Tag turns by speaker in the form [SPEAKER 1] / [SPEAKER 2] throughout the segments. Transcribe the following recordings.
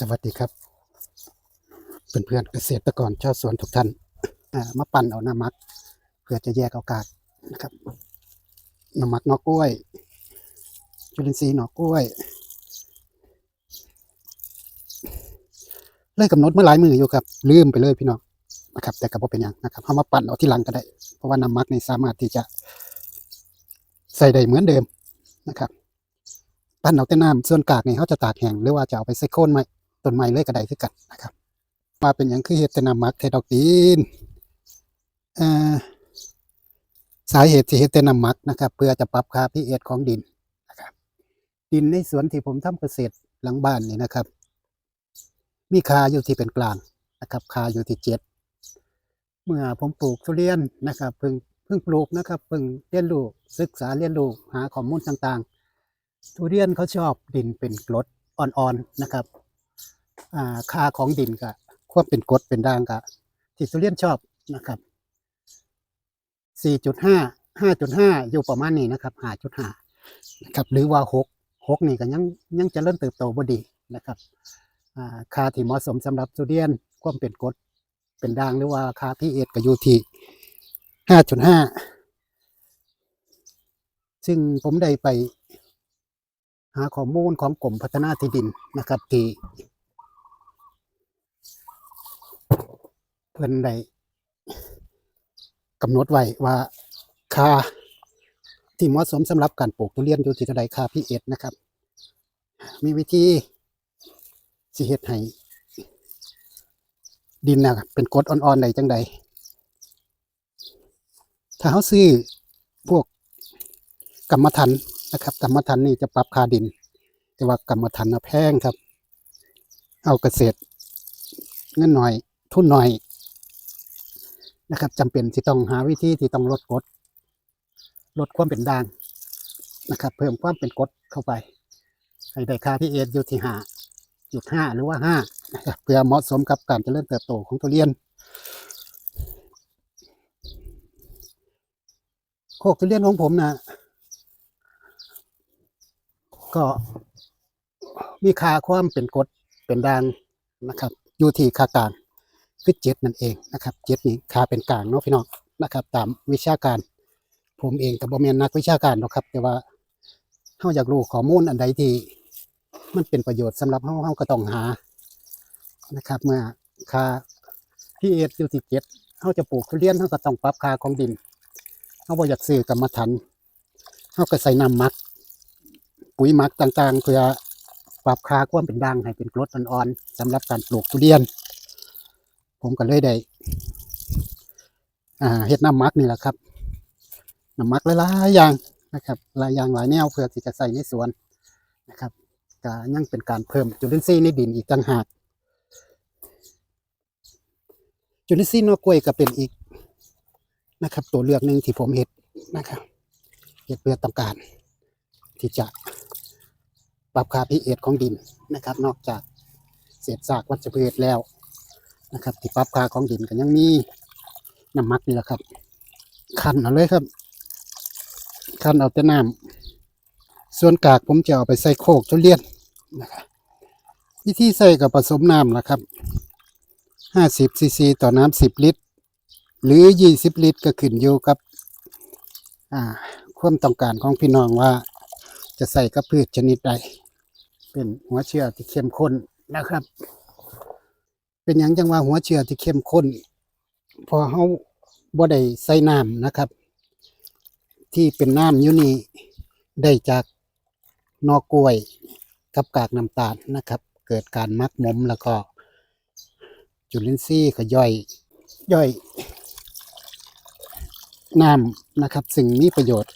[SPEAKER 1] สวัสดีครับ เพื่อนๆเกษตรกรชาวสวนทุกท่านมาปั่นเอาน้ำมัก เพื่อจะแยกเอากากนะครับน้ำมักหนอกกล้วย จุลินทรีย์หนอกกล้วยเลยกำหนดเมื่อหลายมืออยู่ครับลืมไปเลยพี่น้องนะครับ แต่ก็บ่เป็นหยังนะครับเอามาปั่นเอาที่หลังก็ได้ เพราะว่าน้ำมักนี่สามารถที่จะใส่ได้เหมือนเดิมนะครับ ปั้นเอาแต่น้ำส่วนกากนี่เขาจะตากแห้งหรือว่าจะเอาไปใส่โคนไม้ ต้นไม้เลยก็ได้คือกันนะครับมาเป็นอย่างคือเฮ็ดแต่น้ำมักเทดอกดินเอ่อสาเหตุที่เฮ็ดแต่น้ำมักนะครับ เพื่อจะปรับค่า pH ของดินนะครับ ดินในสวนที่ผมทำเกษตรหลังบ้านนี่นะครับ มีค่าอยู่ที่เป็นกลางนะครับค่าอยู่ที่เจ็ดเมื่อผมปลูกทุเรียนนะครับเพิ่งเพิ่งปลูกนะครับเพิ่งเรียนรู้ศึกษาเรียนรู้หาข้อมูลต่างๆ ทุเรียนเขาชอบดินเป็นกรดอ่อนๆนะครับ อ่าค่าของดินก็ควบเป็นกรดเป็นด่างก็ที่ทุเรียนชอบนะครับ4.5 5.5อยู่ประมาณนี้นะครับ5.5นะครับหรือว่า6 6นี่ก็ยังยังจะเริ่มเติบโตบดีนะครับค่าที่เหมาะสมสำหรับทุเรียนความเป็นกรดเป็นด่างหรือว่าค่า pH ก็อยู่ที่5.5ซึ่งผมได้ไปหาข้อมูลของกรมพัฒนาที่ดินนะครับที่ เพิ่นได้กำหนดไว้ว่าค่าที่เหมาะสมสำหรับการปลูกทุเรียนอยู่ที่เท่าใดค่าพีเอนะครับ มีวิธีสิเฮ็ดให้ดินนะเป็นกรดอ่อนๆใดจังใดถ้าเขาซื้อพวกกรรมฐานนะครับ กรรมฐานนี่จะปรับค่าดิน แต่ว่ากรรมฐานนะแพงครับ เอาเกษตรเงินหน่อย ทุนหน่อย นะครับจำเป็นที่ต้องหาวิธีที่ต้องลดกดลดความเป็นด่างนะครับ เพิ่มความเป็นกรดเข้าไป ให้ได้ค่าที่เออยู่ที่ห้าจุดห้าหรือว่าห้านะครับเพื่อเหมาะสมกับการเจริญเติบโตของทุเรียน โคกทุเรียนของผมนะก็มีค่าความเป็นกรดเป็นด่างนะครับ อยู่ที่ค่ากลาง คือเจ็ดนั่นเองนะครับเจ็ดนี่ค่าเป็นกลางเนาะพี่น้องนะครับ ตามวิชาการ ผมเองกับบ่แมนนักวิชาการหรอกครับ แต่ว่าเฮาอยากรู้ข้อมูลอันใดที่ มันเป็นประโยชน์สำหรับเฮาเฮาก็ต้องหานะครับ เมื่อค่าพีเออยู่ที่เจ็ดเฮาจะปลูกทุเรียนเฮาก็ต้องปรับค่าของดินเขาบ่อยากซื้อกรรมฐานเขาก็ใส่น้ำมัก ปุ๋ยมักต่างๆเพื่อปรับค่าความเป็นด่างให้เป็นกรดอ่อนๆสำหรับการปลูกทุเรียน ผมก็เลยได้เฮ็ดน้ำมักนี่แหละครับน้ำมักหลายๆอย่างนะครับหลายอย่างหลายแนวเพื่อที่จะใส่ในสวนนะครับก็ยังเป็นการเพิ่มจุลินทรีย์ในดินอีกต่างหากจุลินทรีย์นอกกล้วยก็เป็นอีกนะครับ ตัวเลือกหนึ่งที่ผมเห็ดนะครับเห็ดเพื่อต้องการ ที่จะปรับค่าพีเอของดินนะครับ นอกจากเศษซากวัชพืชแล้ว นะครับที่ปรับค่าของดินก็ยังมีน้ำมักนี่แหละครับคั้นเอาเลยครับคั้นเอาแต่น้ำส่วนกากผมจะเอาไปใส่โคกทุเรียนนะครับวิธีใส่กับผสมน้ำนะครับห้าสิบซีซีต่อน้ำสิบลิตร หรือ 20 ลิตร ก็ขึ้นอยู่กับอ่าความต้องการของพี่น้องว่าจะใส่กับพืชชนิดใด เป็นหัวเชื้อที่เข้มข้นนะครับ เป็นอย่างจังว่าหัวเชื้อที่เข้มข้น พอเฮาบ่ได้ใส่น้ำนะครับ ที่เป็นน้ำอยู่นี่ได้จากนอกกล้วยกับกากน้ำตาลนะครับ เกิดการมักหมมแล้วก็ จุลินทรีย์ก็ย่อยย่อยน้ำนะครับ สิ่งมีประโยชน์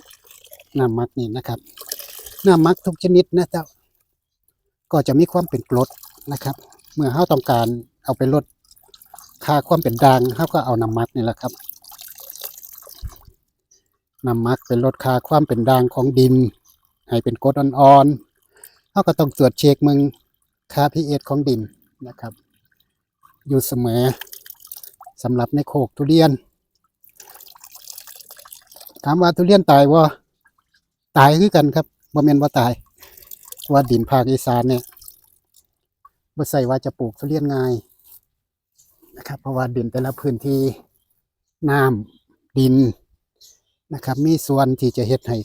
[SPEAKER 1] น้ำมักนี่นะครับน้ำมักทุกชนิดนะเจ้าก็จะมีความเป็นกรดนะครับ เมื่อเราต้องการ เอาไปลดค่าความเป็นด่างเราก็เอาน้ำมักนี่แหละครับน้ำมักเป็นลดค่าความเป็นด่างของดิน ให้เป็นกรดอ่อนๆเราก็ต้องตรวจเช็คมึงค่า pH ของดินนะครับ อยู่เสมอสำหรับในโคกทุเรียน ถามว่าทุเรียนตายว่าตายคือกันครับบ่แม่นว่าตาย ว่าดินภาคอีสานเนี่ยบ่ใส่ว่าจะปลูกทุเรียนง่าย นะครับ เพราะว่าดินแต่ละพื้นที่น้ำดินนะครับ มีส่วนที่จะเฮ็ดให้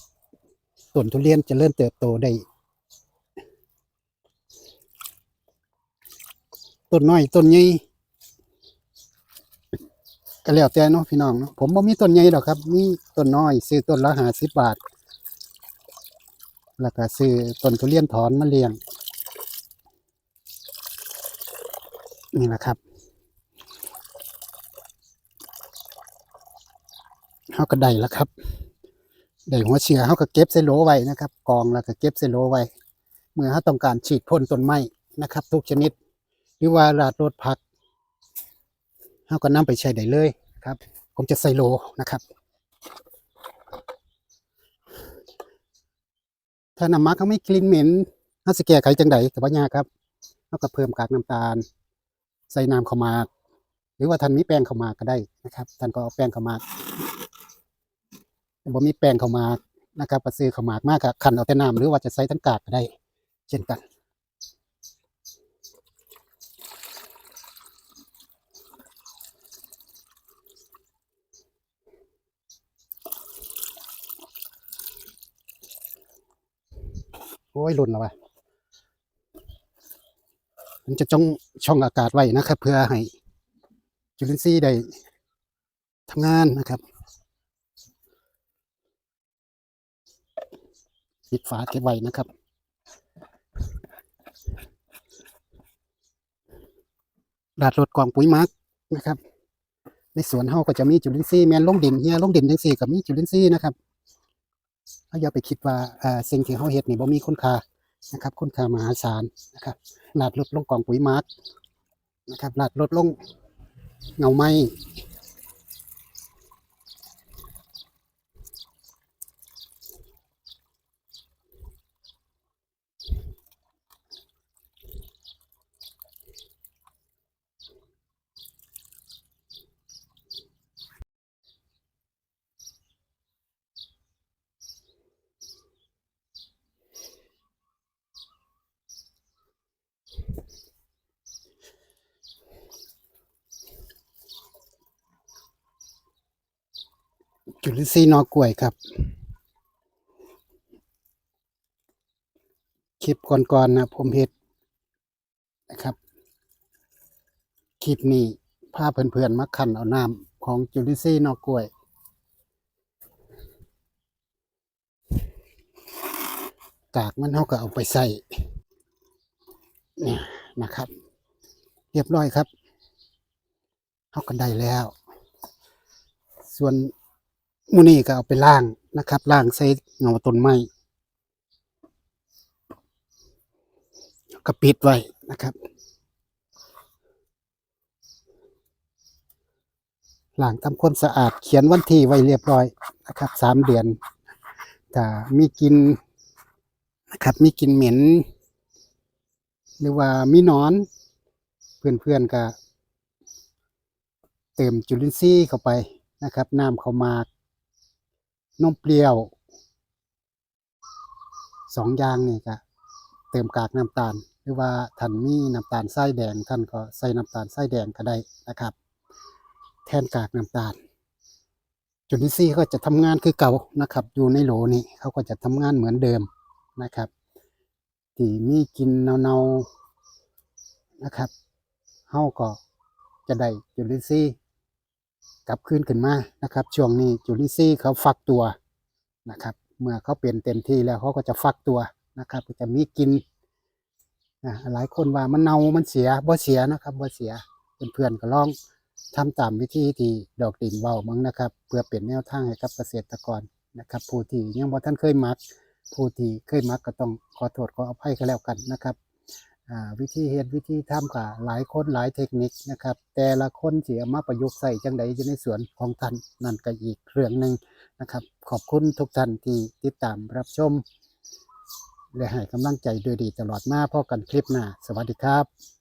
[SPEAKER 1] ต้นทุเรียนจะเริญเติบโตได้ต้นน้อยต้นใหญ่ก็แล้วแต่เนาะพี่น้องเนาะผมบ่มีต้นใหญ่ดอกครับ มีต้นน้อย ซื้อต้นละ50บาท แล้วก็ซื้อต้นทุเรียนถอนมาเลี้ยง นี่แหละครับ เฮาก็ได้แล้วครับได้หัวเชื้อเฮาก็เก็บใส่โหลไว้นะครับ กองแล้วก็เก็บใส่โหลไว้ เมื่อเฮาต้องการฉีดพ่นต้นไม้นะครับ ทุกชนิด หรือว่าราดรถผักเฮาก็นำไปใช้ได้เลยครับ ผมจะใส่โหลนะครับ ถ้าน้ำมักเขาไม่กลิ่นเหม็นเฮาสแก้ไขจังไดก็บ่ยากครับเฮาก็เพิ่มกากน้ำตาล ใส่น้ำข้ามาหรือว่าท่านมีแป้งข้ามากก็ได้นะครับท่านก็เอาแป้งข้ามา บ่มีแป้งเข้ามานะครับก็ซื้อเข้ามากมากก็คั่นเอาแต่น้ำหรือว่าจะใส่ทั้งกากก็ได้ เช่นกันโอ้ยหล่นแล้ววะมันจะจ้องช่องอากาศไว้นะครับ เพื่อให้จุลินทรีย์ได้ทำงานนะครับ ปิดฝาเก็บไว้นะครับ ดาดรถกองปุ๋ยหมักนะครับ ในสวนเฮาก็จะมีจุลินทรีย์แมนลงดินเฮียลงดินจังซี่ก็มีจุลินทรีย์นะครับเฮาอย่าไปคิดว่าอ่าสิ่งที่เฮาเฮ็ดนี่บ่มีคุณค่านะครับ คุณค่ามหาศาลนะครับลาดรถลงกองปุ๋ยหมักนะครับลาดรถลงเงาไม้ จุลินทรีย์นอกล้วยครับ คลิปก่อนๆนะผมเฮ็ดนะครับ คลิปนี้พาเพื่อนๆมาขันเอาน้ำของจุลินทรีย์นอกกล้วยกากมันเขาก็เอาไปใส่เนี่ยนะครับ เรียบร้อยครับเขาก็ได้แล้ว ส่วน มูนี่ก็เอาไปล่างนะครับล่างใส่เงาต้นไม้ก็ปิดไว้นะครับล้างทำความสะอาดเขียนวันที่ไว้เรียบร้อยนะครับสามเดือนถ้ามีกินนะครับมีกินเหม็น หรือว่ามีนอน เพื่อนๆก็เติมจุลินทรีย์เข้าไปนะครับน้ำเข้ามาก นมเปรี้ยวสองอย่างนี่ก็เติมกากน้ำตาล หรือว่าท่านมีน้ำตาลทรายแดงท่านก็ใส่น้ำตาลทรายแดงก็ได้นะครับ แทนกากน้ำตาล จุลินทรีย์ก็จะทำงานคือเก่านะครับ อยู่ในโหลนี้เขาก็จะทำงานเหมือนเดิมนะครับที่มีกินเนาๆนะครับเฮาก็จะได้จุลินทรีย์ กลับคืนขึ้นมานะครับ ช่วงนี้จุลินทรีย์เขาฟักตัวนะครับ เมื่อเขาเปลี่ยนเต็มที่แล้วเขาก็จะฟักตัวนะครับ ก็จะมีกินหลายคนว่ามันเน่ามันเสียบ่เสียนะครับบ่เสียเพื่อนๆก็ลองทำตามวิธีที่ดอกดินเว้ามั้งนะครับ เพื่อเป็นแนวทางให้กับเกษตรกรนะครับ ผู้ที่ยังบ่ท่านเคยมัก ผู้ที่เคยมักก็ต้องขอโทษขออภัยก็แล้วกันนะครับ วิธีเห็นวิธีทำกับหลายคนหลายเทคนิคนะครับ แต่ละคนสิเอามาประยุกต์ใส่จังใดอยู่ในสวนของท่านนั่นก็อีกเรื่องหนึ่งนะครับ ขอบคุณทุกท่านที่ติดตามรับชม และให้กำลังใจโดยดีตลอดมาพอกันคลิปหน้า สวัสดีครับ